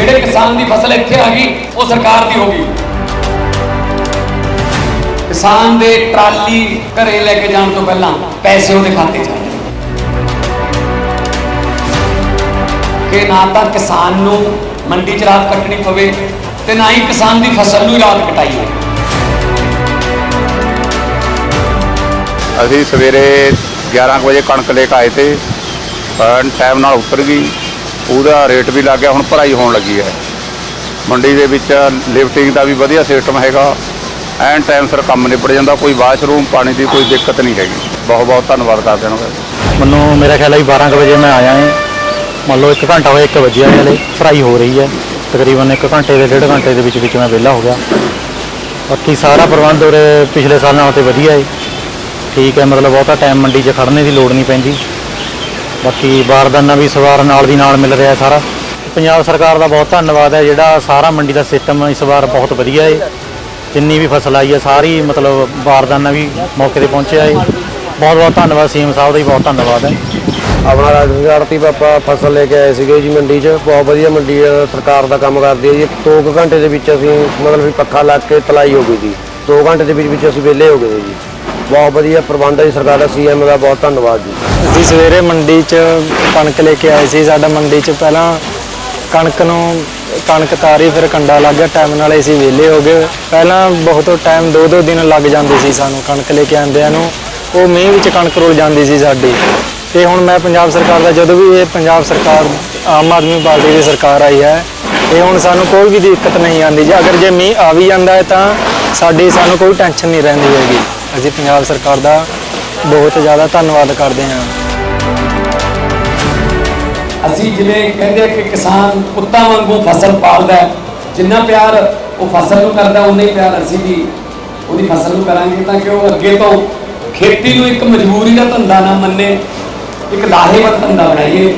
ਜਿਹੜੇ ਕਿਸਾਨ ਦੀ ਫਸਲ ਇੱਥੇ ਆ ਗਈ, ਉਹ ਸਰਕਾਰ ਦੀ ਹੋ ਗਈ। ਕਿਸਾਨ ਦੇ ਟਰਾਲੀ ਘਰੇ ਲੈ ਕੇ ਜਾਣ ਤੋਂ ਪਹਿਲਾਂ ਪੈਸੇ ਉਹਦੇ ਖਾਤੇ 'ਚ ਕਿ ਨਾ ਤਾਂ ਕਿਸਾਨ ਨੂੰ ਮੰਡੀ 'ਚ ਰਾਤ ਕੱਟਣੀ ਪਵੇ ਤੇ ਨਾ ਹੀ ਕਿਸਾਨ ਦੀ ਫਸਲ ਨੂੰ ਰਾਤ ਕਟਾਈਏ ਅਸੀਂ ਸਵੇਰੇ 11 ਕੁ ਵਜੇ ਕਣਕ ਲੈ ਕੇ ਆਏ ਤੇ ਪਰ ਟਾਈਮ ਨਾਲ ਉਤਰ ਗਈ। ਉਹਦਾ ਰੇਟ ਵੀ ਲੱਗ ਗਿਆ, ਹੁਣ ਭਰਾਈ ਹੋਣ ਲੱਗੀ ਹੈ। ਮੰਡੀ ਦੇ ਵਿੱਚ ਲਿਫਟਿੰਗ ਦਾ ਵੀ ਵਧੀਆ ਸਿਸਟਮ ਹੈਗਾ। ਐਨ ਟਾਈਮ ਸਿਰ ਕੰਮ ਨਿਬੜ ਜਾਂਦਾ, ਕੋਈ ਵਾਸ਼ਰੂਮ ਪਾਣੀ ਦੀ ਕੋਈ ਦਿੱਕਤ ਨਹੀਂ ਹੈਗੀ। ਬਹੁਤ ਬਹੁਤ ਧੰਨਵਾਦ ਕਰਦੇ ਹਾਂ ਮੈਨੂੰ ਮੇਰਾ ਖਿਆਲ ਹੈ ਵੀ 12 ਕੁ ਵਜੇ ਮੈਂ ਆਇਆ ਹਾਂ। ਮੰਨ ਲਓ 1 ਘੰਟਾ ਹੋਇਆ 1 ਵਜੇ ਹਲੇ, ਭਰਾਈ ਹੋ ਰਹੀ ਹੈ। ਤਕਰੀਬਨ 1 ਘੰਟੇ ਦੇ, ਡੇਢ ਘੰਟੇ ਦੇ ਵਿੱਚ ਵਿੱਚ ਮੈਂ ਵਿਹਲਾ ਹੋ ਗਿਆ। ਬਾਕੀ ਸਾਰਾ ਪ੍ਰਬੰਧ ਉਰੇ ਪਿਛਲੇ ਸਾਲ ਨਾਲੋਂ ਤੇ ਵਧੀਆ ਹੈ। ਠੀਕ ਹੈ, ਮਤਲਬ ਬਹੁਤਾ ਟਾਈਮ ਮੰਡੀ 'ਚ ਖੜਨੇ ਦੀ ਲੋੜ ਨਹੀਂ ਪੈਂਦੀ। ਬਾਕੀ ਬਾਰਦਾਨਾ ਵੀ ਸਵਾਰ ਨਾਲ ਦੀ ਨਾਲ ਮਿਲ ਰਿਹਾ ਸਾਰਾ। ਪੰਜਾਬ ਸਰਕਾਰ ਦਾ ਬਹੁਤ ਧੰਨਵਾਦ ਹੈ, ਜਿਹੜਾ ਸਾਰਾ ਮੰਡੀ ਦਾ ਸਿਸਟਮ ਇਸ ਵਾਰ ਬਹੁਤ ਵਧੀਆ ਹੈ ਜਿੰਨੀ ਵੀ ਫਸਲ ਆਈ ਹੈ ਸਾਰੀ ਮਤਲਬ ਬਾਰਦਾਨਾ ਵੀ ਮੌਕੇ ਤੇ ਪਹੁੰਚਿਆ ਹੈ ਬਹੁਤ ਬਹੁਤ ਧੰਨਵਾਦ, ਸੀਐਮ ਸਾਹਿਬ ਦਾ ਵੀ ਬਹੁਤ ਧੰਨਵਾਦ ਹੈ। ਆਪਣਾ ਰਾਜਸਥਾਨ ਤੀ ਆਪਾਂ ਫਸਲ ਲੈ ਕੇ ਆਏ ਸੀਗੇ ਜੀ ਮੰਡੀ 'ਚ। ਬਹੁਤ ਵਧੀਆ ਮੰਡੀ ਸਰਕਾਰ ਦਾ ਕੰਮ ਕਰਦੀ ਹੈ ਜੀ। 2 ਘੰਟੇ ਦੇ ਵਿੱਚ ਅਸੀਂ ਮਤਲਬ ਵੀ ਪੱਖਾ ਲਾ ਕੇ ਤਲਾਈ ਹੋ ਗਈ ਜੀ। 2 ਘੰਟੇ ਦੇ ਵਿੱਚ ਵਿੱਚ ਅਸੀਂ ਵਿਹਲੇ ਹੋ ਗਏ ਜੀ। ਬਹੁਤ ਵਧੀਆ ਪ੍ਰਬੰਧ ਹੈ ਜੀ ਸਰਕਾਰ ਦਾ ਸੀਐਮ ਦਾ ਬਹੁਤ ਧੰਨਵਾਦ ਜੀ। ਅਸੀਂ ਸਵੇਰੇ ਮੰਡੀ 'ਚ ਕਣਕ ਲੈ ਕੇ ਆਏ ਸੀ, ਸਾਡਾ ਮੰਡੀ 'ਚ ਪਹਿਲਾਂ ਕਣਕ ਨੂੰ, ਕਣਕ ਤਾਰੀ ਫਿਰ ਕੰਡਾ ਲੱਗ ਗਿਆ, ਟਾਈਮ ਨਾਲ ਅਸੀਂ ਵਿਹਲੇ ਹੋ ਗਏ। ਪਹਿਲਾਂ ਬਹੁਤ ਟਾਈਮ ਦੋ ਦੋ ਦਿਨ ਲੱਗ ਜਾਂਦੇ ਸੀ ਸਾਨੂੰ ਕਣਕ ਲੈ ਕੇ ਆਂਦਿਆਂ ਨੂੰ। ਉਹ ਮੀਂਹ ਵਿੱਚ ਕਣਕ ਰੁਲ ਜਾਂਦੀ ਸੀ ਸਾਡੀ। ਤੇ ਹੁਣ ਮੈਂ ਪੰਜਾਬ ਸਰਕਾਰ ਦਾ, ਜਦੋਂ ਵੀ ਇਹ ਪੰਜਾਬ ਸਰਕਾਰ, ਆਮ ਆਦਮੀ ਪਾਰਟੀ ਦੀ ਸਰਕਾਰ ਆਈ ਹੈ ਇਹ ਹੁਣ ਸਾਨੂੰ ਕੋਈ ਵੀ ਦਿੱਕਤ ਨਹੀਂ ਆਉਂਦੀ। ਜੇ ਅਗਰ ਜੇ ਮੀਂਹ ਆ ਵੀ ਜਾਂਦਾ ਹੈ ਤਾਂ ਸਾਡੀ, ਸਾਨੂੰ ਕੋਈ ਟੈਨਸ਼ਨ ਨਹੀਂ ਰਹਿੰਦੀ ਹੈਗੀ। ਅਸੀਂ ਪੰਜਾਬ ਸਰਕਾਰ ਦਾ ਬਹੁਤ ਜ਼ਿਆਦਾ ਧੰਨਵਾਦ ਕਰਦੇ ਹਾਂ। ਅਸੀਂ ਜਿਵੇਂ ਕਹਿੰਦੇ ਕਿ ਕਿਸਾਨ ਕੁੱਤਾ ਵਾਂਗੂ ਫਸਲ ਪਾਲਦਾ ਜਿੰਨਾ ਪਿਆਰ ਉਹ ਫਸਲ ਨੂੰ ਕਰਦਾ ਉਨਾ ਹੀ ਪਿਆਰ ਅਸੀਂ ਵੀ ਉਹਦੀ ਫਸਲ ਨੂੰ ਕਰਾਂਗੇ ਤਾਂ ਕਿ ਉਹ ਅੱਗੇ ਤੋਂ ਖੇਤੀ ਨੂੰ ਇੱਕ ਮਜਬੂਰੀ ਦਾ ਧੰਦਾ ਨਾ ਮੰਨੇ, ਇੱਕ ਲਾਹੇਵੰਦ ਧੰਦਾ ਬਣਾਈਏ।